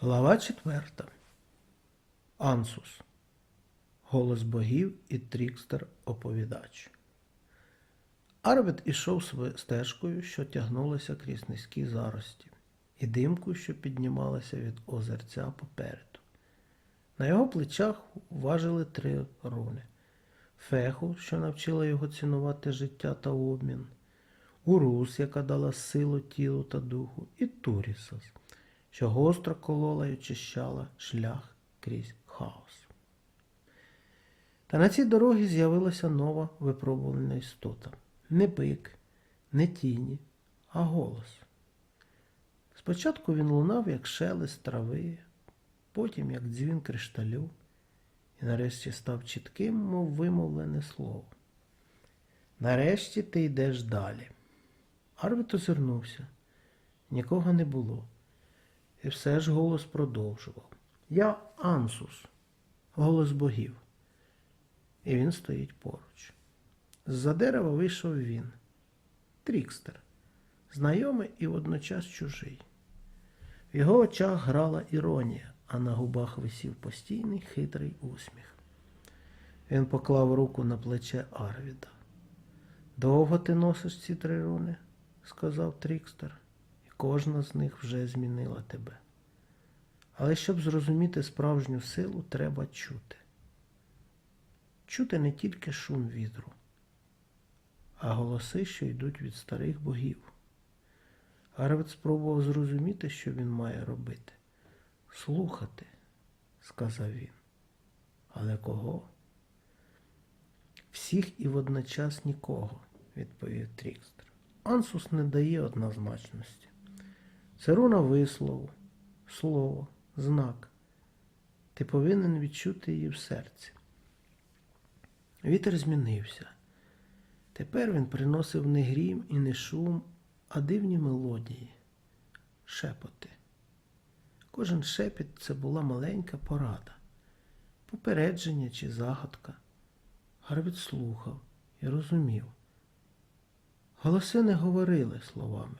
Глава четверта. Ансус. Голос богів і трікстер оповідач. Арвід ішов стежкою, що тягнулася крізь низькі зарості, і димку, що піднімалася від озерця попереду. На його плечах важили три руни: феху, що навчила його цінувати життя та обмін, урус, яка дала силу тілу та духу, і турісас, що гостро колола й очищала шлях крізь хаос. Та на цій дорогі з'явилася нова випробувальна істота. Не бик, не тіні, а голос. Спочатку він лунав, як шелест трави, потім як дзвін кришталю, і нарешті став чітким, мов вимовлене слово. Нарешті ти йдеш далі. Арвіт озирнувся. Нікого не було. І все ж голос продовжував. Я Ансус, голос богів. І він стоїть поруч. З-за дерева вийшов він, Трікстер, знайомий і водночас чужий. В його очах грала іронія, а на губах висів постійний хитрий усміх. Він поклав руку на плече Арвіда. Довго ти носиш ці три руни? сказав Трікстер, кожна з них вже змінила тебе. Але щоб зрозуміти справжню силу, треба чути. Чути не тільки шум вітру, а голоси, що йдуть від старих богів. Арвид спробував зрозуміти, що він має робити. Слухати, сказав він. Але кого? Всіх і водночас нікого, відповів Трікстер. Ансус не дає однозначності. Це руна вислову, слово, знак. Ти повинен відчути її в серці. Вітер змінився. Тепер він приносив не грім і не шум, а дивні мелодії, шепоти. Кожен шепіт це була маленька порада, попередження чи загадка. Гарвід слухав і розумів. Голоси не говорили словами,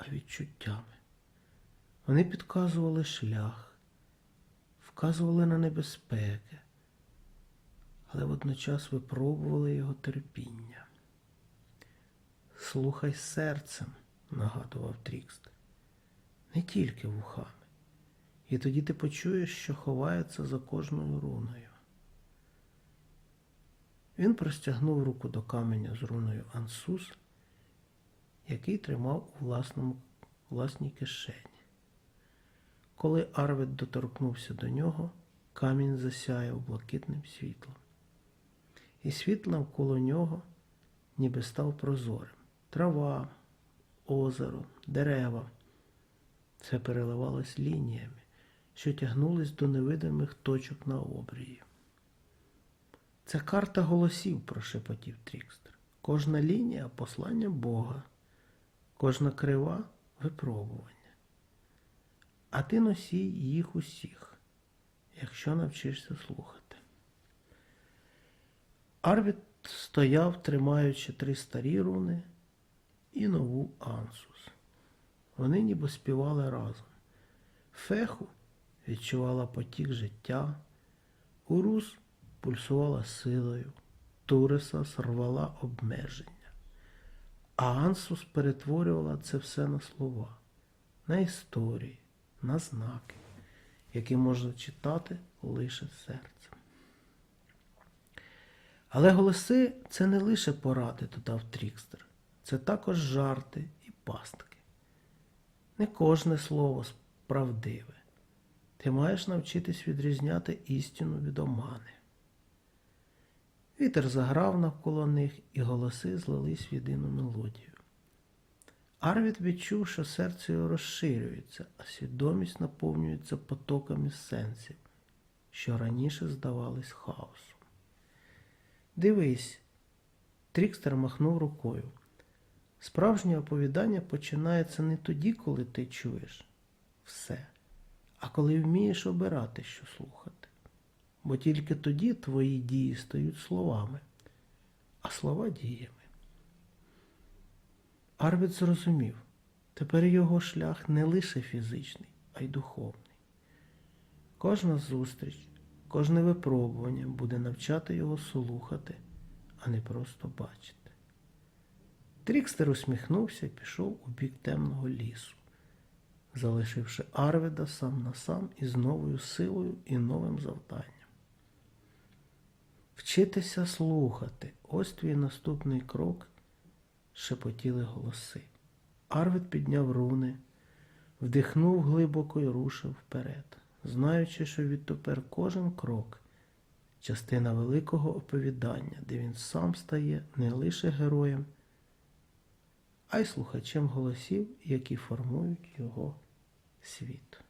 а відчуттями. Вони підказували шлях, вказували на небезпеки, але водночас випробували його терпіння. Слухай серцем, нагадував Трікст, не тільки вухами. І тоді ти почуєш, що ховається за кожною руною. Він простягнув руку до каменя з руною Ансус, який тримав у власному, власній кишені. Коли Арвид доторкнувся до нього, камінь засяяв блакитним світлом. І світ навколо нього ніби став прозорим. Трава, озеро, дерева. Це переливалось лініями, що тягнулись до невидимих точок на обрії. Це карта голосів, прошепотів Трікстер. Кожна лінія послання Бога, кожна крива випробування. А ти носій їх усіх, якщо навчишся слухати. Арвід стояв, тримаючи три старі руни і нову Ансус. Вони ніби співали разом. Феху відчувала потік життя, Урус пульсувала силою, Туреса сорвала обмеження. А Ансус перетворювала це все на слова, на історії, на знаки, які можна читати лише серцем. Але голоси це не лише поради, додав Трікстер, це також жарти і пастки. Не кожне слово правдиве. Ти маєш навчитись відрізняти істину від омани. Вітер заграв навколо них, і голоси злились в єдину мелодію. Арвід відчув, що серце його розширюється, а свідомість наповнюється потоками сенсів, що раніше здавались хаосом. Дивись, Трікстер махнув рукою. Справжнє оповідання починається не тоді, коли ти чуєш все, а коли вмієш обирати, що слухати. Бо тільки тоді твої дії стають словами, а слова діями. Арвід зрозумів, тепер його шлях не лише фізичний, а й духовний. Кожна зустріч, кожне випробування буде навчати його слухати, а не просто бачити. Трікстер усміхнувся і пішов у бік темного лісу, залишивши Арвіда сам на сам із новою силою і новим завданням. Вчитися слухати. Ось твій наступний крок, шепотіли голоси. Арвід підняв руни, вдихнув глибоко і рушив вперед, знаючи, що відтепер кожен крок частина великого оповідання, де він сам стає не лише героєм, а й слухачем голосів, які формують його світ.